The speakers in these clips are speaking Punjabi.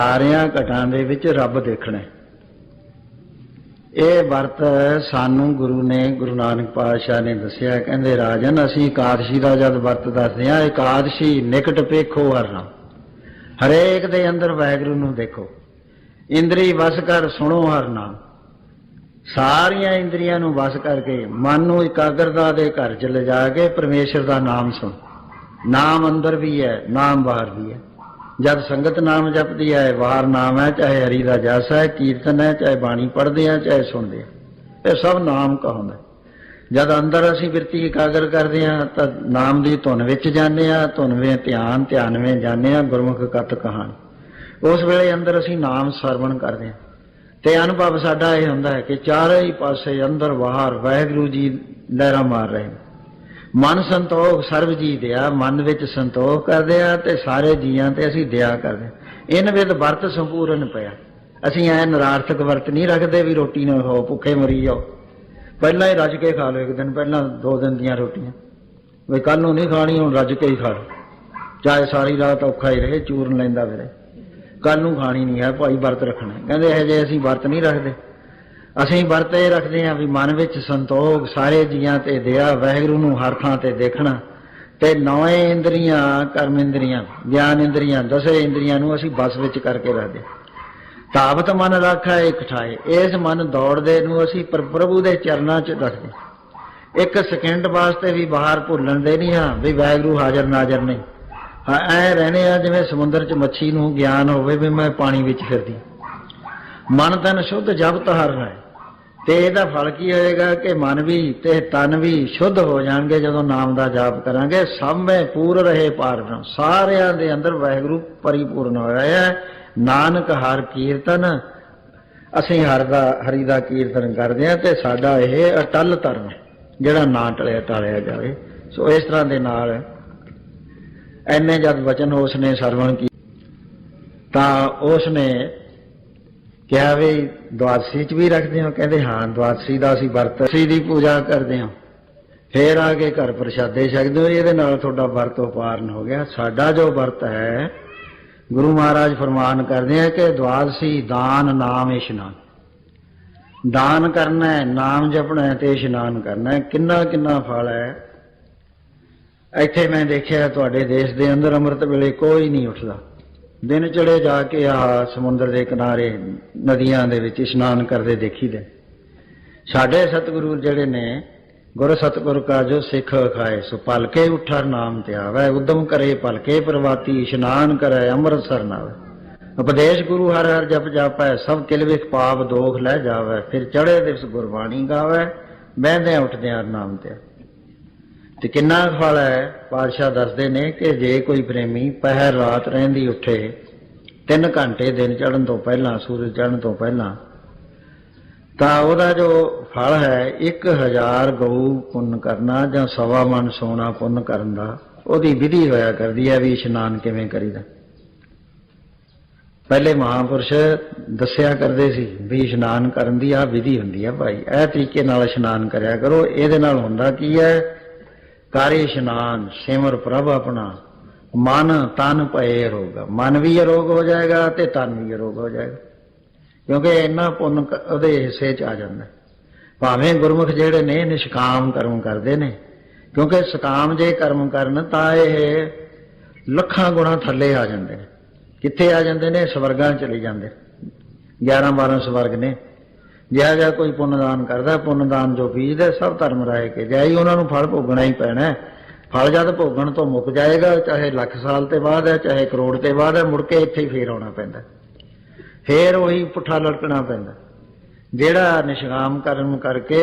ਸਾਰਿਆਂ ਘਟਾਂ ਦੇ ਵਿੱਚ ਰੱਬ ਦੇਖਣਾ ਇਹ ਵਰਤ ਸਾਨੂੰ ਗੁਰੂ ਨੇ, ਗੁਰੂ ਨਾਨਕ ਪਾਤਸ਼ਾਹ ਨੇ ਦੱਸਿਆ ਕਹਿੰਦੇ, ਰਾਜਨ, ਅਸੀਂ ਇਕਾਦਸ਼ੀ ਦਾ ਜਦ ਵਰਤ ਦੱਸਦੇ ਹਾਂ, ਇਕਾਦਸ਼ੀ ਨਿਕਟ ਪੇਖੋ ਹਰ ਨਾਮ ਹਰੇਕ ਦੇ ਅੰਦਰ ਵਾਹਿਗੁਰੂ ਨੂੰ ਦੇਖੋ। ਇੰਦਰੀ ਵਸ ਕਰ ਸੁਣੋ ਹਰ ਨਾਮ। ਸਾਰੀਆਂ ਇੰਦਰੀਆਂ ਨੂੰ ਵਸ ਕਰਕੇ ਮਨ ਨੂੰ ਇਕਾਗਰਤਾ ਦੇ ਘਰ ਚ ਲਿਜਾ ਕੇ ਪਰਮੇਸ਼ਰ ਦਾ ਨਾਮ ਸੁਣ। ਨਾਮ ਅੰਦਰ ਵੀ ਹੈ, ਨਾਮ ਬਾਹਰ ਵੀ ਹੈ। ਜਦ ਸੰਗਤ ਨਾਮ ਜਪਦੀ ਹੈ, ਵਾਰ ਨਾਮ ਹੈ, ਚਾਹੇ ਹਰੀ ਦਾ ਜਸ ਹੈ, ਕੀਰਤਨ ਹੈ, ਚਾਹੇ ਬਾਣੀ ਪੜ੍ਹਦੇ ਆ ਚਾਹੇ ਸੁਣਦੇ ਆ ਇਹ ਸਭ ਨਾਮ ਕਹਾਉਂਦਾ ਜਦ ਅੰਦਰ ਅਸੀਂ ਬਿਰਤੀ ਇਕਾਗਰ ਕਰਦੇ ਆ ਤਾਂ ਨਾਮ ਦੀ ਧੁਨ ਵਿੱਚ ਜਾਂਦੇ ਆ ਧੁਨ ਵਿੱਚ ਧਿਆਨ ਧਿਆਨ ਵਿੱਚ ਜਾਂਦੇ ਆ ਗੁਰਮੁਖ ਕਤ ਕਹਾਣੀ। ਉਸ ਵੇਲੇ ਅੰਦਰ ਅਸੀਂ ਨਾਮ ਸਰਵਣ ਕਰਦੇ ਆ ਤੇ ਅਨੁਭਵ ਸਾਡਾ ਇਹ ਹੁੰਦਾ ਹੈ ਕਿ ਚਾਰੇ ਹੀ ਪਾਸੇ ਅੰਦਰ ਬਾਹਰ ਵਾਹਿਗੁਰੂ ਜੀ ਲਹਿਰਾਂ ਮਾਰ ਰਹੇ ਨੇ। ਮਨ ਸੰਤੋਖ ਸਰਬ ਜੀ ਦਿਆ, ਮਨ ਵਿੱਚ ਸੰਤੋਖ ਕਰਦੇ ਆ ਤੇ ਸਾਰੇ ਜੀਆਂ ਤੇ ਅਸੀਂ ਦਿਆ ਕਰਦੇ ਹਾਂ। ਇਨ ਵਿਦ ਵਰਤ ਸੰਪੂਰਨ ਪਿਆ। ਅਸੀਂ ਐ ਨਰਾਰਥਕ ਵਰਤ ਨਹੀਂ ਰੱਖਦੇ ਵੀ ਰੋਟੀ ਨਾ ਖਾਓ, ਭੁੱਖੇ ਮਰੀ ਜਾਓ। ਪਹਿਲਾਂ ਹੀ ਰੱਜ ਕੇ ਖਾ ਲਓ ਇੱਕ ਦਿਨ, ਪਹਿਲਾਂ ਦੋ ਦਿਨ ਦੀਆਂ ਰੋਟੀਆਂ। ਵੀ ਕੱਲ ਨੂੰ ਨਹੀਂ ਖਾਣੀ, ਹੁਣ ਰੱਜ ਕੇ ਹੀ ਖਾ ਲਓ। ਚਾਹੇ ਸਾਰੀ ਰਾਤ ਔਖਾ ਹੀ ਰਹੇ, ਚੂਰਨ ਲੈਂਦਾ ਫਿਰੇ। ਕੱਲ ਨੂੰ ਖਾਣੀ ਨਹੀਂ ਹੈ, ਭਾਈ ਵਰਤ ਰੱਖਣਾ ਕਹਿੰਦੇ ਇਹ ਜੇ ਅਸੀਂ ਵਰਤ ਨਹੀਂ ਰੱਖਦੇ। ਅਸੀਂ ਵਰਤ ਇਹ ਰੱਖਦੇ ਹਾਂ ਵੀ ਮਨ ਵਿੱਚ ਸੰਤੋਖ, ਸਾਰੇ ਜੀਆਂ ਤੇ ਦਇਆ, ਵਾਹਿਗੁਰੂ ਨੂੰ ਹਰ ਥਾਂ ਤੇ ਦੇਖਣਾ। ਤੇ ਨੌਵੇਂ ਇੰਦਰੀਆਂ, ਕਰਮ ਇੰਦਰੀਆਂ, ਗਿਆਨ ਇੰਦਰੀਆਂ ਦਸੇ ਇੰਦਰੀਆਂ ਨੂੰ ਅਸੀਂ ਬਸ ਵਿੱਚ ਕਰਕੇ ਰੱਖਦੇ ਤਾਵਤ ਮਨ ਰੱਖਾ, ਇੱਕ ਠਾਏ ਇਸ ਮਨ ਦੌੜਦੇ ਨੂੰ ਅਸੀਂ ਪ੍ਰਭੂ ਦੇ ਚਰਨਾਂ 'ਚ ਰੱਖਦੇ ਇੱਕ ਸਕਿੰਟ ਵਾਸਤੇ ਵੀ ਬਾਹਰ ਭੁੱਲਣ ਦੇ ਨਹੀਂ ਹਾਂ ਵੀ ਵਾਹਿਗੁਰੂ ਹਾਜ਼ਰ ਨਾਜ਼ਰ ਨਹੀਂ। ਹਾਂ, ਐ ਰਹਨੇ ਆ ਜਿਵੇਂ ਸਮੁੰਦਰ 'ਚ ਮੱਛੀ ਨੂੰ ਗਿਆਨ ਹੋਵੇ ਵੀ ਮੈਂ ਪਾਣੀ ਵਿੱਚ ਫਿਰਦੀ ਮਨ ਤਨ ਸ਼ੁੱਧ ਜਪਤ ਹਰਨਾ ਹੈ। ਤੇ ਇਹਦਾ ਫਲ ਕੀ ਹੋਏਗਾ ਕਿ ਮਨ ਵੀ ਤੇ ਤਨ ਵੀ ਸ਼ੁੱਧ ਹੋ ਜਾਣਗੇ ਜਦੋਂ ਨਾਮ ਦਾ ਜਾਪ ਕਰਾਂਗੇ। ਸਭ ਵਿੱਚ ਪੂਰ ਰਹੇ ਪਾਰਨ ਸਾਰਿਆਂ ਦੇ ਅੰਦਰ ਵਾਹਿਗੁਰੂ ਪਰਿਪੂਰਨ ਹੋਇਆ ਹੈ। ਨਾਨਕ ਹਰ ਕੀਰਤਨ, ਅਸੀਂ ਹਰ ਦਾ, ਹਰੀ ਦਾ ਕੀਰਤਨ ਕਰਦੇ ਹਾਂ ਤੇ ਸਾਡਾ ਇਹ ਅਟਲ ਧਰਮ, ਜਿਹੜਾ ਨਾ ਟਲਿਆ ਟਾਲਿਆ ਜਾਵੇ। ਸੋ ਇਸ ਤਰ੍ਹਾਂ ਦੇ ਨਾਲ ਐਨੇ ਜਦ ਵਚਨ ਉਸ ਨੇ ਸਰਵਣ ਕੀ ਤਾਂ ਉਸ ਨੇ ਕਿਹਾ ਵੀ ਦਵਾਦਸ਼ੀ ਚ ਵੀ ਰੱਖਦੇ ਹੋ? ਕਹਿੰਦੇ ਹਾਂ ਦਵਾਦਸ਼ੀ ਦਾ ਅਸੀਂ ਵਰਤ ਸੀ ਦੀ ਪੂਜਾ ਕਰਦੇ ਹਾਂ। ਫੇਰ ਆ ਕੇ ਘਰ ਪ੍ਰਸ਼ਾਦੇ ਛਕਦੇ ਹੋ ਇਹਦੇ ਨਾਲ ਤੁਹਾਡਾ ਵਰਤ ਉਪਾਰਨ ਹੋ ਗਿਆ। ਸਾਡਾ ਜੋ ਵਰਤ ਹੈ, ਗੁਰੂ ਮਹਾਰਾਜ ਫਰਮਾਨ ਕਰਦੇ ਆ ਕਿ ਦਵਾਦਸ਼ੀ ਦਾਨ ਨਾਮ ਇਸ਼ਨਾਨ। ਦਾਨ ਕਰਨਾ ਹੈ, ਨਾਮ ਜਪਣਾ ਹੈ ਤੇ ਇਸ਼ਨਾਨ ਕਰਨਾ ਹੈ। ਕਿੰਨਾ ਕਿੰਨਾ ਫਲ ਹੈ। ਇੱਥੇ ਮੈਂ ਦੇਖਿਆ, ਤੁਹਾਡੇ ਦੇਸ਼ ਦੇ ਅੰਦਰ ਅੰਮ੍ਰਿਤ ਵੇਲੇ ਕੋਈ ਨਹੀਂ ਉੱਠਦਾ। ਦਿਨ ਚੜੇ ਜਾ ਕੇ ਆ ਸਮੁੰਦਰ ਦੇ ਕਿਨਾਰੇ ਨਦੀਆਂ ਦੇ ਵਿੱਚ ਇਸ਼ਨਾਨ ਕਰਦੇ ਦੇਖੀਦੇ ਸਾਡੇ ਸਤਿਗੁਰੂ ਜਿਹੜੇ ਨੇ, ਗੁਰ ਸਤਿਗੁਰ ਕਾ ਜੋ ਸਿੱਖ ਖਾਏ, ਸੋ ਪਲਕੇ ਉਠਰ ਨਾਮ ਤੇ ਆਵੇ, ਉਦਮ ਕਰੇ ਪਲਕੇ ਪ੍ਰਵਾਤੀ, ਇਸ਼ਨਾਨ ਕਰੇ, ਅੰਮ੍ਰਿਤਸਰ ਨਾਵੇ। ਉਪਦੇਸ਼ ਗੁਰੂ ਹਰ ਹਰ ਜਪ ਜਾਪੈ, ਸਭ ਕਿਲ ਵਿਖ ਪਾਪ ਦੋਖ ਲੈ ਜਾਵੇ, ਫਿਰ ਚੜੇ ਦਿਵਸ ਗੁਰਬਾਣੀ ਗਾਵੇ ਬਹਿੰਦੇ ਉੱਠਦੇ ਨਾਮ ਤੇ ਤੇ ਕਿੰਨਾ ਕੁ ਫਲ ਹੈ? ਪਾਤਸ਼ਾਹ ਦੱਸਦੇ ਨੇ ਕਿ ਜੇ ਕੋਈ ਪ੍ਰੇਮੀ ਪਹਿਰ ਰਾਤ ਰਹਿੰਦੀ ਉੱਠੇ 3 ਘੰਟੇ ਦਿਨ ਚੜ੍ਹਨ ਤੋਂ ਪਹਿਲਾਂ, ਸੂਰਜ ਚੜ੍ਹਨ ਤੋਂ ਪਹਿਲਾਂ, ਤਾਂ ਉਹਦਾ ਜੋ ਫਲ ਹੈ 1000 ਗਊ ਪੁੰਨ ਕਰਨਾ ਜਾਂ ਸਵਾ ਮਨ ਸੋਨਾ ਪੁੰਨ ਕਰਨ ਦਾ, ਉਹਦੀ ਵਿਧੀ ਹੋਇਆ ਕਰਦੀ ਹੈ ਵੀ ਇਸ਼ਨਾਨ ਕਿਵੇਂ ਕਰੀਦਾ। ਪਹਿਲੇ ਮਹਾਪੁਰਸ਼ ਦੱਸਿਆ ਕਰਦੇ ਸੀ ਵੀ ਇਸ਼ਨਾਨ ਕਰਨ ਦੀ ਆ ਵਿਧੀ ਹੁੰਦੀ ਹੈ ਭਾਈ, ਇਹ ਤਰੀਕੇ ਨਾਲ ਇਸ਼ਨਾਨ ਕਰਿਆ ਕਰੋ। ਇਹਦੇ ਨਾਲ ਹੁੰਦਾ ਕੀ ਹੈ? ਕਾਰੇ ਇਸ਼ਨਾਨ, ਸਿਮਰ ਪ੍ਰਭ ਆਪਣਾ। ਮਨ ਤਨ ਭਏ ਰੋਗ। ਮਨ ਵੀ ਅਰੋਗ ਹੋ ਜਾਏਗਾ ਤੇ ਤਨ ਵੀ ਅਰੋਗ ਹੋ ਜਾਏਗਾ। ਕਿਉਂਕਿ ਇੰਨਾ ਪੁੰਨ ਉਹਦੇ ਹਿੱਸੇ ਚ ਆ ਜਾਂਦਾ। ਭਾਵੇਂ ਗੁਰਮੁਖ ਜਿਹੜੇ ਨੇ, ਨਿਸ਼ਕਾਮ ਕਰਮ ਕਰਦੇ ਨੇ। ਕਿਉਂਕਿ ਸਕਾਮ ਜੇ ਕਰਮ ਕਰਨ, ਤਾਂ ਇਹ ਲੱਖਾਂ ਗੁਣਾ ਥੱਲੇ ਆ ਜਾਂਦੇ ਨੇ। ਕਿੱਥੇ ਆ ਜਾਂਦੇ ਨੇ? ਸਵਰਗਾਂ 'ਚ ਚਲੇ ਜਾਂਦੇ। 11 12 ਸਵਰਗ ਨੇ। ਜਿਹੜਾ ਜਿਹਾ ਕੋਈ ਪੁੰਨਦਾਨ ਕਰਦਾ, ਪੁੰਨਦਾਨ ਜੋ ਬੀਜਦਾ, ਸਭ ਧਰਮ ਰਾਏ ਕੇ ਜਾਈ ਉਹਨਾਂ ਨੂੰ ਫਲ ਭੋਗਣਾ ਹੀ ਪੈਣਾ ਫਲ ਜਦ ਭੋਗਣ ਤੋਂ ਮੁੱਕ ਜਾਏਗਾ, ਚਾਹੇ ਲੱਖ ਸਾਲ ਤੇ ਬਾਅਦ ਹੈ, ਚਾਹੇ ਕਰੋੜ ਤੇ ਬਾਅਦ ਹੈ, ਮੁੜ ਕੇ ਇੱਥੇ ਹੀ ਫੇਰ ਆਉਣਾ ਪੈਂਦਾ ਫੇਰ ਉਹੀ ਪੁੱਠਾ ਲਟਕਣਾ ਪੈਂਦਾ ਜਿਹੜਾ ਨਿਸ਼ਕਾਮ ਕਰਮ ਕਰਕੇ,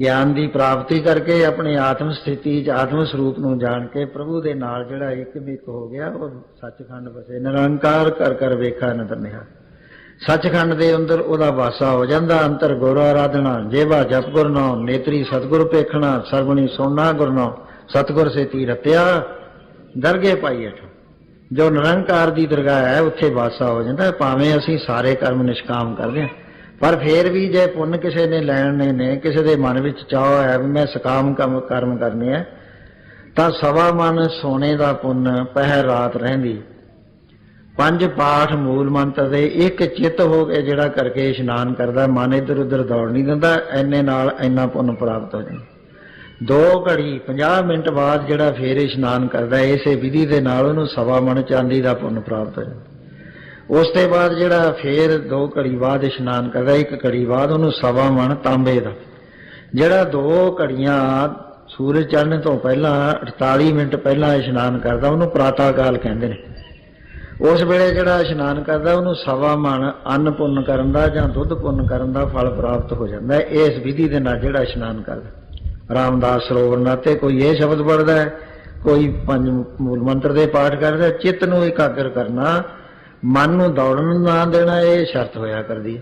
ਗਿਆਨ ਦੀ ਪ੍ਰਾਪਤੀ ਕਰਕੇ, ਆਪਣੀ ਆਤਮ ਸਥਿਤੀ ਚ, ਆਤਮ ਸਰੂਪ ਨੂੰ ਜਾਣ ਕੇ, ਪ੍ਰਭੂ ਦੇ ਨਾਲ ਜਿਹੜਾ ਇੱਕ ਮਿਕ ਹੋ ਗਿਆ, ਉਹ ਸੱਚਖੰਡ ਵਸੇ। ਨਿਰੰਕਾਰ ਕਰ ਕਰ ਵੇਖਾ ਨਦਰ ਨਿਹਾਲ ਸੱਚਖੰਡ ਦੇ ਅੰਦਰ ਉਹਦਾ ਵਾਸਾ ਹੋ ਜਾਂਦਾ, ਅੰਤਰ ਗੁਰ ਆਰਾਧਨਾ, ਜੇਵਾ ਜਪ ਗੁਰ ਨਾਮ, ਨੇਤਰੀ ਸਤਗੁਰ ਪੇਖਣਾ ਸਰਵਣੀ ਸੋਨਾ ਗੁਰ ਨਾਮ, ਸਤਗੁਰ ਸੇ ਤੀ ਰਤਿਆ ਦਰਗੇ ਪਾਈ ਅਠ ਜੋ ਨਿਰੰਕਾਰ ਦੀ ਦਰਗਾਹ ਹੈ, ਉੱਥੇ ਵਾਸਾ ਹੋ ਜਾਂਦਾ, ਭਾਵੇਂ ਅਸੀਂ ਸਾਰੇ ਕਰਮ ਨਿਸ਼ਕਾਮ ਕਰਦੇ ਹਾਂ ਪਰ ਫੇਰ ਵੀ ਜੇ ਪੁੰਨ ਕਿਸੇ ਨੇ ਲੈਣੇ ਨੇ ਕਿਸੇ ਦੇ ਮਨ ਵਿੱਚ ਚਾਹ ਹੈ ਵੀ ਮੈਂ ਸਕਾਮ ਕੰਮ ਕਰਮ ਕਰਨੇ ਆ, ਤਾਂ ਸਵਾ ਮਨ ਸੋਨੇ ਦਾ ਪੁੰਨ, ਪਹਿਰ ਰਾਤ ਰਹਿੰਦੀ। ਪੰਜ ਪਾਠ ਮੂਲ ਮੰਤਰ ਦੇ ਇੱਕ ਚਿੱਤ ਹੋ ਕੇ ਜਿਹੜਾ ਕਰਕੇ ਇਸ਼ਨਾਨ ਕਰਦਾ, ਮਨ ਇੱਧਰ ਉੱਧਰ ਦੌੜ ਨਹੀਂ ਦਿੰਦਾ, ਐਨੇ ਨਾਲ ਇੰਨਾ ਪੁੰਨ ਪ੍ਰਾਪਤ ਹੋ ਜਾਂਦਾ। ਦੋ ਘੜੀ 50 ਮਿੰਟ ਬਾਅਦ ਜਿਹੜਾ ਫੇਰ ਇਸ਼ਨਾਨ ਕਰਦਾ, ਇਸੇ ਵਿਧੀ ਦੇ ਨਾਲ ਉਹਨੂੰ ਸਵਾ ਮਣ ਚਾਂਦੀ ਦਾ ਪੁੰਨ ਪ੍ਰਾਪਤ ਹੋ ਜਾਂਦਾ। ਉਸ ਤੋਂ ਬਾਅਦ ਜਿਹੜਾ ਫੇਰ ਦੋ ਘੜੀ ਬਾਅਦ ਇਸ਼ਨਾਨ ਕਰਦਾ, ਇੱਕ ਘੜੀ ਬਾਅਦ ਉਹਨੂੰ ਸਵਾ ਮਣ ਤਾਂਬੇ ਦਾ। ਜਿਹੜਾ ਦੋ ਘੜੀਆਂ ਸੂਰਜ ਚੜ੍ਹਨ ਤੋਂ ਪਹਿਲਾਂ 48 ਮਿੰਟ ਪਹਿਲਾਂ ਇਸ਼ਨਾਨ ਕਰਦਾ, ਉਹਨੂੰ ਪ੍ਰਾਤਾ ਕਾਲ ਕਹਿੰਦੇ ਨੇ। ਉਸ ਵੇਲੇ ਜਿਹੜਾ ਇਸ਼ਨਾਨ ਕਰਦਾ, ਉਹਨੂੰ ਸਵਾ ਮਣ ਅੰਨ ਪੁੰਨ ਕਰਨ ਦਾ ਜਾਂ ਦੁੱਧ ਪੁੰਨ ਕਰਨ ਦਾ ਫਲ ਪ੍ਰਾਪਤ ਹੋ ਜਾਂਦਾ ਹੈ। ਇਸ ਵਿਧੀ ਦੇ ਨਾਲ ਜਿਹੜਾ ਇਸ਼ਨਾਨ ਕਰਦਾ। ਰਾਮਦਾਸ ਸਰੋਵਰ ਨਾਤੇ ਕੋਈ ਇਹ ਸ਼ਬਦ ਪੜਦਾ ਹੈ, ਕੋਈ ਪੰਜ ਮੂਲ ਮੰਤਰ ਦੇ ਪਾਠ ਕਰਦਾ ਚਿੱਤ ਨੂੰ ਇਕਾਗਰ ਕਰਨਾ, ਮਨ ਨੂੰ ਦੌੜਨ ਨਾ ਦੇਣਾ, ਇਹ ਸ਼ਰਤ ਹੋਇਆ ਕਰਦੀ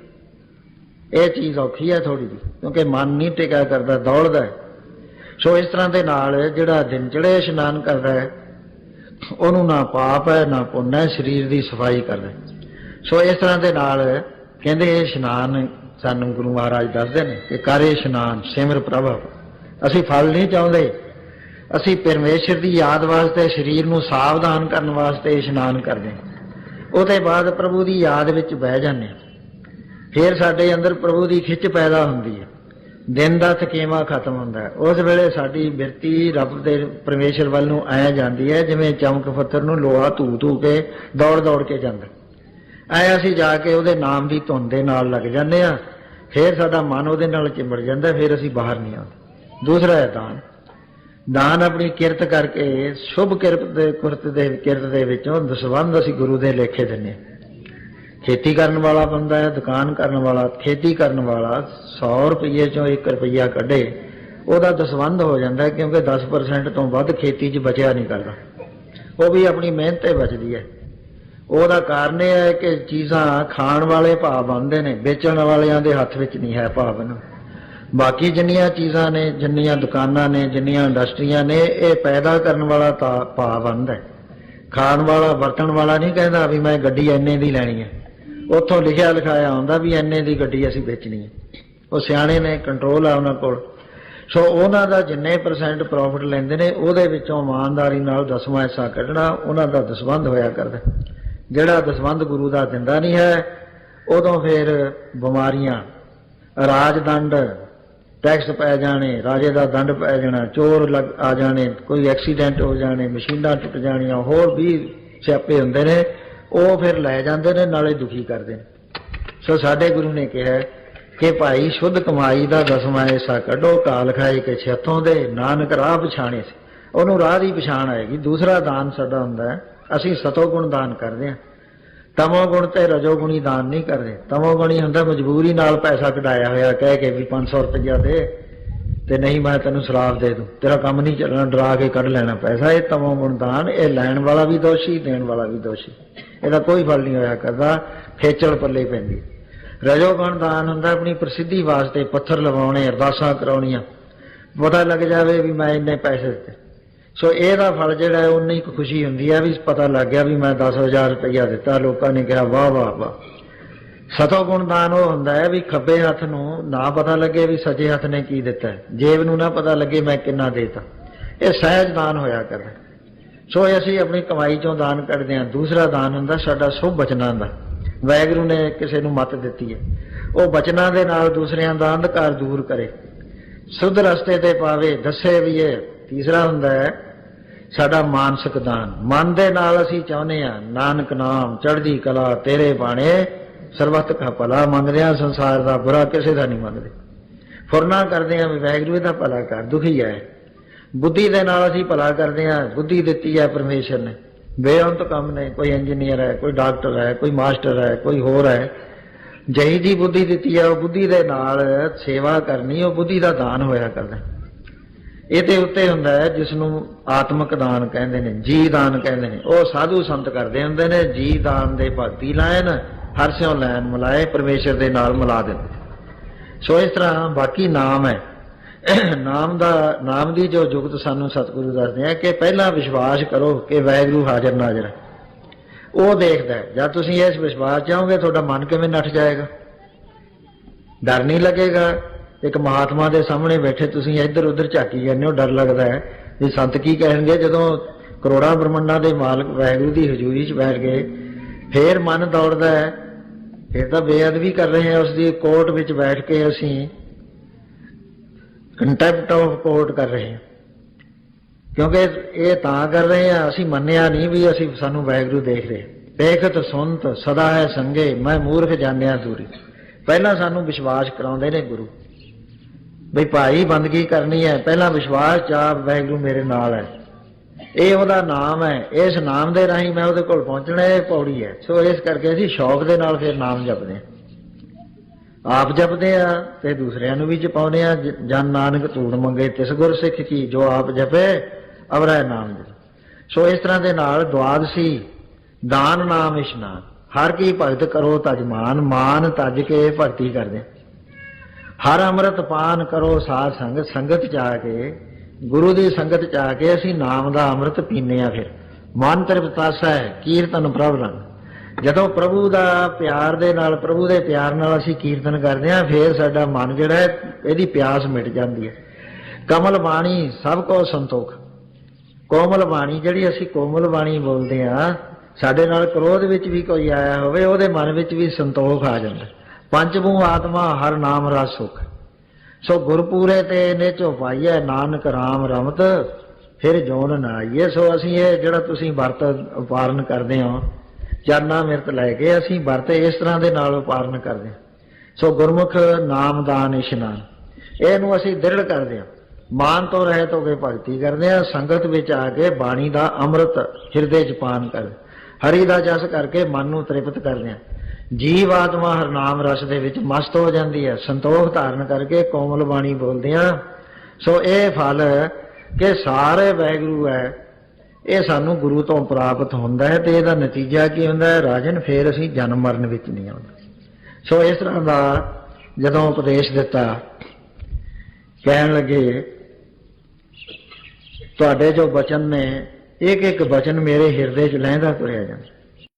ਇਹ ਚੀਜ਼ ਔਖੀ ਹੈ ਥੋੜੀ ਜਿਹੀ, ਕਿਉਂਕਿ ਮਨ ਨਹੀਂ ਟਿਕਿਆ ਕਰਦਾ, ਦੌੜਦਾ ਸੋ ਇਸ ਤਰ੍ਹਾਂ ਦੇ ਨਾਲ ਜਿਹੜਾ ਦਿਨ ਚੜੇ ਇਸ਼ਨਾਨ ਕਰਦਾ ਹੈ ਉਹਨੂੰ ਨਾ ਪਾਪ ਹੈ, ਨਾ ਪੁੰਨ ਹੈ, ਸਰੀਰ ਦੀ ਸਫ਼ਾਈ ਕਰਦਾ ਸੋ ਇਸ ਤਰ੍ਹਾਂ ਦੇ ਨਾਲ ਕਹਿੰਦੇ ਇਹ ਇਸ਼ਨਾਨ ਸਾਨੂੰ ਗੁਰੂ ਮਹਾਰਾਜ ਦੱਸਦੇ ਨੇ ਕਿ ਕਰੇ ਇਸ਼ਨਾਨ, ਸਿਮਰ ਪ੍ਰਭ। ਅਸੀਂ ਫਲ ਨਹੀਂ ਚਾਹੁੰਦੇ। ਅਸੀਂ ਪਰਮੇਸ਼ਰ ਦੀ ਯਾਦ ਵਾਸਤੇ, ਸਰੀਰ ਨੂੰ ਸਾਵਧਾਨ ਕਰਨ ਵਾਸਤੇ ਇਸ਼ਨਾਨ ਕਰਦੇ ਉਹਦੇ ਬਾਅਦ ਪ੍ਰਭੂ ਦੀ ਯਾਦ ਵਿੱਚ ਬਹਿ ਜਾਂਦੇ ਹਾਂ। ਫਿਰ ਸਾਡੇ ਅੰਦਰ ਪ੍ਰਭੂ ਦੀ ਖਿੱਚ ਪੈਦਾ ਹੁੰਦੀ ਹੈ। ਦਿਨ ਦਾ ਥਕੇਵਾ ਖਤਮ ਹੁੰਦਾ ਹੈ। ਉਸ ਵੇਲੇ ਸਾਡੀ ਬਿਰਤੀ ਰੱਬ ਦੇ ਪਰਮੇਸ਼ਰ ਵੱਲ ਨੂੰ ਆਇਆ ਜਾਂਦੀ ਹੈ, ਜਿਵੇਂ ਚਮਕ ਫੱਤਰ ਨੂੰ ਲੋਹਾ ਧੂ ਧੂ ਕੇ ਦੌੜ ਦੌੜ ਕੇ ਜਾਂਦਾ ਐ ਅਸੀਂ ਜਾ ਕੇ ਉਹਦੇ ਨਾਮ ਦੀ ਧੁੰਦ ਦੇ ਨਾਲ ਲੱਗ ਜਾਂਦੇ ਆ ਫਿਰ ਸਾਡਾ ਮਨ ਉਹਦੇ ਨਾਲ ਚਿੰਬੜ ਜਾਂਦਾ ਫਿਰ ਅਸੀਂ ਬਾਹਰ ਨਹੀਂ ਆਉਂਦੇ। ਦੂਸਰਾ ਹੈ ਦਾਨ। ਦਾਨ ਆਪਣੀ ਕਿਰਤ ਕਰਕੇ, ਸ਼ੁਭ ਕਿਰਤ ਦੇ, ਕੁਰਤ ਦੇ, ਕਿਰਤ ਦੇ ਵਿੱਚੋਂ ਦਸਵੰਧ ਅਸੀਂ ਗੁਰੂ ਦੇ ਲੇਖੇ ਦਿੰਨੇ ਹਾਂ। ਖੇਤੀ ਕਰਨ ਵਾਲਾ ਬੰਦਾ ਹੈ, ਦੁਕਾਨ ਕਰਨ ਵਾਲਾ, ਖੇਤੀ ਕਰਨ ਵਾਲਾ 100 ਰੁਪਏ ਚੋਂ 1 ਰੁਪਈਆ ਕੱਢੇ, ਉਹਦਾ ਦਸਵੰਧ ਹੋ ਜਾਂਦਾ ਕਿਉਂਕਿ 10% ਤੋਂ ਵੱਧ ਖੇਤੀ 'ਚ ਬਚਿਆ ਨਹੀਂ ਕਰਦਾ। ਉਹ ਵੀ ਆਪਣੀ ਮਿਹਨਤ ਤੇ ਬਚਦੀ ਹੈ। ਉਹਦਾ ਕਾਰਨ ਇਹ ਹੈ ਕਿ ਚੀਜ਼ਾਂ ਖਾਣ ਵਾਲੇ ਭਾਅ ਬਣਦੇ ਨੇ, ਵੇਚਣ ਵਾਲਿਆਂ ਦੇ ਹੱਥ ਵਿੱਚ ਨਹੀਂ ਹੈ ਭਾਅ ਬਣ ਬਾਕੀ ਜਿੰਨੀਆਂ ਚੀਜ਼ਾਂ ਨੇ, ਜਿੰਨੀਆਂ ਦੁਕਾਨਾਂ ਨੇ, ਜਿੰਨੀਆਂ ਇੰਡਸਟਰੀਆਂ ਨੇ, ਇਹ ਪੈਦਾ ਕਰਨ ਵਾਲਾ ਤਾਂ ਭਾਅ ਬਣਦਾ ਹੈ। ਖਾਣ ਵਾਲਾ, ਵਰਤਣ ਵਾਲਾ ਨਹੀਂ ਕਹਿੰਦਾ ਵੀ ਮੈਂ ਗੱਡੀ ਐਨੇ ਦੀ ਲੈਣੀ ਹੈ। ਉੱਥੋਂ ਲਿਖਿਆ ਲਿਖਾਇਆ ਹੁੰਦਾ ਵੀ ਐਨੇ ਦੀ ਗੱਡੀ ਅਸੀਂ ਵੇਚਣੀ ਹੈ। ਉਹ ਸਿਆਣੇ ਨੇ ਕੰਟਰੋਲ ਆ ਉਹਨਾਂ ਕੋਲ। ਸੋ ਉਹਨਾਂ ਦਾ ਜਿੰਨੇ ਪਰਸੈਂਟ ਪ੍ਰੋਫਿਟ ਲੈਂਦੇ ਨੇ, ਉਹਦੇ ਵਿੱਚੋਂ ਇਮਾਨਦਾਰੀ ਨਾਲ ਦਸਵਾਂ ਹਿੱਸਾ ਕੱਢਣਾ, ਉਹਨਾਂ ਦਾ ਦਸਵੰਧ ਹੋਇਆ ਕਰਦਾ। ਜਿਹੜਾ ਦਸਵੰਧ ਗੁਰੂ ਦਾ ਦਿੰਦਾ ਨਹੀਂ ਹੈ, ਉਦੋਂ ਫਿਰ ਬਿਮਾਰੀਆਂ, ਰਾਜਦੰਡ ਟੈਕਸ ਪੈ ਜਾਣੇ, ਰਾਜੇ ਦਾ ਦੰਡ ਪੈ ਜਾਣਾ, ਚੋਰ ਲੱਗ ਆ ਜਾਣੇ, ਕੋਈ ਐਕਸੀਡੈਂਟ ਹੋ ਜਾਣੇ, ਮਸ਼ੀਨਾਂ ਟੁੱਟ ਜਾਣੀਆਂ, ਹੋਰ ਵੀ ਸਿਆਪੇ ਹੁੰਦੇ ਨੇ। ਉਹ ਫਿਰ ਲੈ ਜਾਂਦੇ ਨੇ, ਨਾਲੇ ਦੁਖੀ ਕਰਦੇ ਨੇ। ਸੋ ਸਾਡੇ ਗੁਰੂ ਨੇ ਕਿਹਾ ਕਿ ਭਾਈ, ਸ਼ੁੱਧ ਕਮਾਈ ਦਾ ਦਸਵਾਂ ਹਿੱਸਾ ਕੱਢੋ, ਕਾਲ ਖਾਏ ਕੇ ਛੇਤੋਂ ਦੇ, ਨਾਨਕ ਰਾਹ ਪਛਾਣੇ ਸੀ। ਉਹਨੂੰ ਰਾਹ ਦੀ ਪਛਾਣ ਆਏਗੀ। ਦੂਸਰਾ ਦਾਨ ਸਾਡਾ ਹੁੰਦਾ ਹੈ, ਅਸੀਂ ਸਤੋ ਗੁਣ ਦਾਨ ਕਰਦੇ ਹਾਂ। ਤਮੋ ਗੁਣ ਤੇ ਰਜੋ ਗੁਣੀ ਦਾਨ ਨਹੀਂ ਕਰਦੇ। ਤਮੋ ਗੁਣੀ ਹੁੰਦਾ, ਮਜਬੂਰੀ ਨਾਲ ਪੈਸਾ ਕਢਾਇਆ ਹੋਇਆ, ਕਹਿ ਕੇ ਵੀ 500 ਰੁਪਇਆ ਦੇ ਤੇ ਨਹੀਂ ਮੈਂ ਤੈਨੂੰ ਸ਼ਰਾਬ ਦੇ ਦੂੰ। ਤੇਰਾ ਕੰਮ ਨਹੀਂ ਚੱਲਣਾ, ਡਰਾ ਕੇ ਕੱਢ ਲੈਣਾ ਪੈਸਾ। ਇਹ ਤਮੋ ਗੁਣ ਦਾਨ, ਇਹ ਲੈਣ ਵਾਲਾ ਵੀ ਦੋਸ਼ੀ, ਦੇਣ ਵਾਲਾ ਵੀ ਦੋਸ਼ੀ। ਇਹਦਾ ਕੋਈ ਫਲ ਨਹੀਂ ਹੋਇਆ ਕਰਦਾ, ਖੇਚਲ ਪੱਲੇ ਪੈਂਦੀ। ਰਜੋ ਗੁਣ ਦਾਨ ਹੁੰਦਾ ਆਪਣੀ ਪ੍ਰਸਿੱਧੀ ਵਾਸਤੇ, ਪੱਥਰ ਲਵਾਉਣੇ, ਅਰਦਾਸਾਂ ਕਰਾਉਣੀਆਂ। ਪਤਾ ਲੱਗ ਜਾਵੇ ਵੀ ਮੈਂ ਇੰਨੇ ਪੈਸੇ ਦਿੱਤੇ। ਸੋ ਇਹਦਾ ਫਲ ਜਿਹੜਾ ਉਨੀ ਕੁ ਖੁਸ਼ੀ ਹੁੰਦੀ ਹੈ ਵੀ ਪਤਾ ਲੱਗ ਗਿਆ ਵੀ ਮੈਂ 10000 ਰੁਪਇਆ ਦਿੱਤਾ। ਲੋਕਾਂ ਨੇ ਕਿਹਾ, ਵਾਹ ਵਾਹ ਵਾਹ। ਸਤੋ ਗੁਣ ਦਾਨ ਉਹ ਹੁੰਦਾ ਹੈ ਵੀ ਖੱਬੇ ਹੱਥ ਨੂੰ ਨਾ ਪਤਾ ਲੱਗੇ ਵੀ ਸੱਜੇ ਹੱਥ ਨੇ ਕੀ ਦਿੱਤਾ ਜੇਬ ਨੂੰ ਨਾ ਪਤਾ ਲੱਗੇ ਮੈਂ ਕਿੰਨਾ ਦੇਤਾ। ਇਹ ਸਹਿਜ ਦਾਨ ਹੋਇਆ ਕਰਦਾ। ਸੋ ਇਹ ਅਸੀਂ ਆਪਣੀ ਕਮਾਈ ਚੋਂ ਦਾਨ ਕਰਦੇ ਹਾਂ। ਦੂਸਰਾ ਦਾਨ ਹੁੰਦਾ ਸਾਡਾ ਸੁਭ ਬਚਨਾਂ ਦਾ। ਵੈਗਰੂ ਨੇ ਕਿਸੇ ਨੂੰ ਮਤ ਦਿੱਤੀ ਹੈ। ਉਹ ਬਚਨਾਂ ਦੇ ਨਾਲ ਦੂਸਰਿਆਂ ਦਾ ਅੰਧਕਾਰ ਦੂਰ ਕਰੇ। ਸੁਧ ਰਸਤੇ ਤੇ ਪਾਵੇ, ਦੱਸੇ ਵੀ ਇਹ। ਤੀਸਰਾ ਹੁੰਦਾ ਹੈ, ਸਾਡਾ ਮਾਨਸਿਕ ਦਾਨ। ਮਨ ਦੇ ਨਾਲ ਅਸੀਂ ਚਾਹੁੰਦੇ ਆ ਨਾਨਕ ਨਾਮ, ਚੜ੍ਹਦੀ ਕਲਾ, ਤੇਰੇ ਬਾਣੇ, ਸਰਬੱਤ ਕਾ ਭਲਾ। ਮੰਗਦੇ ਆ ਸੰਸਾਰ ਦਾ ਬੁਰਾ ਕਿਸੇ ਦਾ ਨਹੀਂ ਮੰਗਦੇ ਫੁਰਨਾ ਕਰਦੇ ਆ ਵੀ ਵੈਗਰੂ ਦਾ ਭਲਾ ਕਰ, ਦੁਖੀ ਹੈ। ਬੁੱਧੀ ਦੇ ਨਾਲ ਅਸੀਂ ਭਲਾ ਕਰਦੇ ਹਾਂ, ਬੁੱਧੀ ਦਿੱਤੀ ਹੈ ਪਰਮੇਸ਼ਰ ਨੇ। ਬੇਅੰਤ ਕੰਮ ਨੇ, ਕੋਈ ਇੰਜੀਨੀਅਰ ਹੈ, ਕੋਈ ਡਾਕਟਰ ਹੈ, ਕੋਈ ਮਾਸਟਰ ਹੈ, ਕੋਈ ਹੋਰ ਹੈ। ਜਹੀ ਜੀ ਬੁੱਧੀ ਦਿੱਤੀ ਹੈ, ਉਹ ਬੁੱਧੀ ਦੇ ਨਾਲ ਸੇਵਾ ਕਰਨੀ, ਉਹ ਬੁੱਧੀ ਦਾ ਦਾਨ ਹੋਇਆ ਕਰਦਾ। ਇਹਦੇ ਉੱਤੇ ਹੁੰਦਾ ਹੈ ਜਿਸ ਨੂੰ ਆਤਮਿਕ ਦਾਨ ਕਹਿੰਦੇ ਨੇ, ਜੀ ਦਾਨ ਕਹਿੰਦੇ ਨੇ। ਉਹ ਸਾਧੂ ਸੰਤ ਕਰਦੇ ਹੁੰਦੇ ਨੇ, ਜੀ ਦਾਨ ਦੇ ਭਗਤੀ ਲਾਇਨ ਹਰ ਸਿਓ ਲੈਣ, ਮਿਲਾਏ ਪਰਮੇਸ਼ਰ ਦੇ ਨਾਲ ਮਿਲਾ ਦਿੰਦੇ ਸੋ ਇਸ ਤਰ੍ਹਾਂ ਬਾਕੀ ਨਾਮ ਹੈ। ਨਾਮ ਦਾ, ਨਾਮ ਦੀ ਜੋ ਜੁਗਤ ਸਾਨੂੰ ਸਤਿਗੁਰੂ ਦੱਸਦੇ ਆ ਕਿ ਪਹਿਲਾਂ ਵਿਸ਼ਵਾਸ ਕਰੋ ਕਿ ਵਾਹਿਗੁਰੂ ਹਾਜ਼ਰ ਨਾਜ਼ਰ ਹੈ। ਉਹ ਦੇਖਦਾ ਹੈ। ਜਦ ਤੁਸੀਂ ਇਸ ਵਿਸ਼ਵਾਸ ਚਾਹੋਗੇ ਤੁਹਾਡਾ ਮਨ ਕਿਵੇਂ ਨੱਠ ਜਾਏਗਾ? ਡਰ ਨਹੀਂ ਲੱਗੇਗਾ? ਇੱਕ ਮਹਾਤਮਾ ਦੇ ਸਾਹਮਣੇ ਬੈਠੇ ਤੁਸੀਂ ਇੱਧਰ ਉੱਧਰ ਝਾਕੀ ਜਾਂਦੇ ਹੋ, ਡਰ ਲੱਗਦਾ ਹੈ ਵੀ ਸੰਤ ਕੀ ਕਹਿਣਗੇ? ਜਦੋਂ ਕਰੋੜਾਂ ਬ੍ਰਹਮੰਡਾਂ ਦੇ ਮਾਲਕ ਵਾਹਿਗੁਰੂ ਦੀ ਹਜ਼ੂਰੀ 'ਚ ਬੈਠ ਗਏ, ਫੇਰ ਮਨ ਦੌੜਦਾ ਹੈ। ਫਿਰ ਤਾਂ ਬੇਅਦਬੀ ਕਰ ਰਹੇ ਹਾਂ, ਉਸ ਦੀ ਕੋਰਟ ਵਿੱਚ ਬੈਠ ਕੇ ਅਸੀਂ ਕੰਟੈਂਪਟ ਆਫ ਕੋਰਟ ਕਰ ਰਹੇ ਹਾਂ। ਕਿਉਂਕਿ ਇਹ ਤਾਂ ਕਰ ਰਹੇ ਹਾਂ, ਅਸੀਂ ਮੰਨਿਆ ਨਹੀਂ ਵੀ ਅਸੀਂ ਸਾਨੂੰ ਵੈਗਰੂ ਦੇਖ ਰਹੇ। ਦੇਖਤ ਸੁਨਤ ਸਦਾ ਹੈ ਸੰਗੇ, ਮੈਂ ਮੂਰਖ ਜਾਣਿਆ ਦੂਰੀ। ਪਹਿਲਾਂ ਸਾਨੂੰ ਵਿਸ਼ਵਾਸ ਕਰਾਉਂਦੇ ਨੇ ਗੁਰੂ। ਬਈ ਭਾਈ, ਬੰਦਗੀ ਕਰਨੀ ਹੈ, ਪਹਿਲਾਂ ਵਿਸ਼ਵਾਸ ਚਾ ਵੈਗਰੂ ਮੇਰੇ ਨਾਲ ਹੈ। ਇਹ ਉਹਦਾ ਨਾਮ ਹੈ, ਇਸ ਨਾਮ ਦੇ ਰਾਹੀਂ ਮੈਂ ਉਹਦੇ ਕੋਲ ਪਹੁੰਚਣਾ, ਇਹ ਪੌੜੀ ਹੈ। ਸੋ ਇਸ ਕਰਕੇ ਅਸੀਂ ਸ਼ੌਕ ਦੇ ਨਾਲ ਫਿਰ ਨਾਮ ਜਪਦੇ ਹਾਂ। ਆਪ ਜਪਦੇ ਆ ਤੇ ਦੂਸਰਿਆਂ ਨੂੰ ਵੀ ਜਪਾਉਂਦੇ ਆ ਜਨ ਨਾਨਕ ਧੂੜ ਮੰਗੇ ਤਿਸ ਗੁਰ ਸਿੱਖ ਕੀ, ਜੋ ਆਪ ਜਪੇ, ਅਵਰੈ ਨਾਮ ਜਪ। ਸੋ ਇਸ ਤਰ੍ਹਾਂ ਦੇ ਨਾਲ ਦਵਾਦਸੀ ਦਾਨ ਨਾਮ ਇਸ਼ਨਾਨ ਹਰ ਕੀ ਭਗਤ ਕਰੋ ਤਜ ਮਾਨ ਮਾਨ ਤਜ ਕੇ ਭਗਤੀ ਕਰਦੇ। ਹਰ ਅੰਮ੍ਰਿਤ ਪਾਨ ਕਰੋ ਸਾਧ ਸੰਗਤ ਸੰਗਤ ਚ ਆ ਕੇ, ਗੁਰੂ ਦੀ ਸੰਗਤ ਚ ਆ ਕੇ ਅਸੀਂ ਨਾਮ ਦਾ ਅੰਮ੍ਰਿਤ ਪੀਨੇ ਆ ਫਿਰ। ਮਨ ਤ੍ਰਿਪਤਾਸਾ ਹੈ ਕੀਰਤਨ ਪ੍ਰਭ ਰੰਗ ਜਦੋਂ ਪ੍ਰਭੂ ਦਾ ਪਿਆਰ ਦੇ ਨਾਲ, ਪ੍ਰਭੂ ਦੇ ਪਿਆਰ ਨਾਲ ਅਸੀਂ ਕੀਰਤਨ ਕਰਦੇ ਹਾਂ, ਫੇਰ ਸਾਡਾ ਮਨ ਜਿਹੜਾ ਹੈ, ਇਹਦੀ ਪਿਆਸ ਮਿਟ ਜਾਂਦੀ ਹੈ। ਕਮਲ ਬਾਣੀ, ਸਭ ਕੋ ਸੰਤੋਖ। ਕੋਮਲ ਬਾਣੀ ਜਿਹੜੀ ਅਸੀਂ ਕੋਮਲ ਬਾਣੀ ਬੋਲਦੇ ਆ ਸਾਡੇ ਨਾਲ ਕ੍ਰੋਧ ਵਿੱਚ ਵੀ ਕੋਈ ਆਇਆ ਹੋਵੇ, ਉਹਦੇ ਮਨ ਵਿੱਚ ਵੀ ਸੰਤੋਖ ਆ ਜਾਂਦਾ। ਪੰਚਮੂ ਆਤਮਾ, ਹਰ ਨਾਮ ਰਸ ਸੁਖ। ਸੋ ਗੁਰਪੂਰੇ ਤੇ ਨੇ ਚੋ ਨਾਨਕ RAM ਰਮਤ, ਫਿਰ ਜੋਨ ਨਾ ਆਈਏ ਸੋ ਅਸੀਂ ਇਹ ਜਿਹੜਾ ਤੁਸੀਂ ਵਰਤ, ਉਪਾਰਨ ਕਰਦੇ ਹੋ ਚਰਨਾ ਮਿਰਤ ਲੈ ਕੇ ਅਸੀਂ ਵਰਤ, ਇਸ ਤਰ੍ਹਾਂ ਦੇ ਨਾਲ ਉਪਾਰਨ ਕਰਦੇ ਹਾਂ। ਸੋ ਗੁਰਮੁਖ ਨਾਮਦਾਨ ਇਸ਼ਨਾਨ ਇਹਨੂੰ ਅਸੀਂ ਦ੍ਰਿੜ ਕਰਦੇ ਹਾਂ। ਮਾਨ ਤੋਂ ਰਹਿਤ ਹੋ ਕੇ ਭਗਤੀ ਕਰਦੇ ਹਾਂ। ਸੰਗਤ ਵਿੱਚ ਆ ਕੇ ਬਾਣੀ ਦਾ ਅੰਮ੍ਰਿਤ ਹਿਰਦੇ ਚ ਪਾਨ ਕਰ ਹਰੀ ਦਾ ਜਸ ਕਰਕੇ ਮਨ ਨੂੰ ਤ੍ਰਿਪਤ ਕਰਦੇ ਹਾਂ। ਜੀਵ ਆਤਮਾ ਹਰਨਾਮ ਰਸ ਦੇ ਵਿੱਚ ਮਸਤ ਹੋ ਜਾਂਦੀ ਹੈ। ਸੰਤੋਖ ਧਾਰਨ ਕਰਕੇ ਕੋਮਲ ਬਾਣੀ ਬੋਲਦੇ ਆ ਸੋ ਇਹ ਫਲ ਕਿ ਸਾਰੇ ਵੈਗਰੂ ਹੈ ਇਹ ਸਾਨੂੰ ਗੁਰੂ ਤੋਂ ਪ੍ਰਾਪਤ ਹੁੰਦਾ ਹੈ ਤੇ ਇਹਦਾ ਨਤੀਜਾ ਕੀ ਹੁੰਦਾ ਹੈ? ਰਾਜਨ, ਫੇਰ ਅਸੀਂ ਜਨਮ ਮਰਨ ਵਿੱਚ ਨਹੀਂ ਆਉਂਦੇ। ਸੋ ਇਸ ਤਰ੍ਹਾਂ ਦਾ ਜਦੋਂ ਉਪਦੇਸ਼ ਦਿੱਤਾ, ਕਹਿਣ ਲੱਗੇ, ਤੁਹਾਡੇ ਜੋ ਬਚਨ ਨੇ ਇੱਕ ਇੱਕ ਬਚਨ ਮੇਰੇ ਹਿਰਦੇ 'ਚ ਲਹਿੰਦਾ ਤੁਰਿਆ ਜਾਂਦਾ।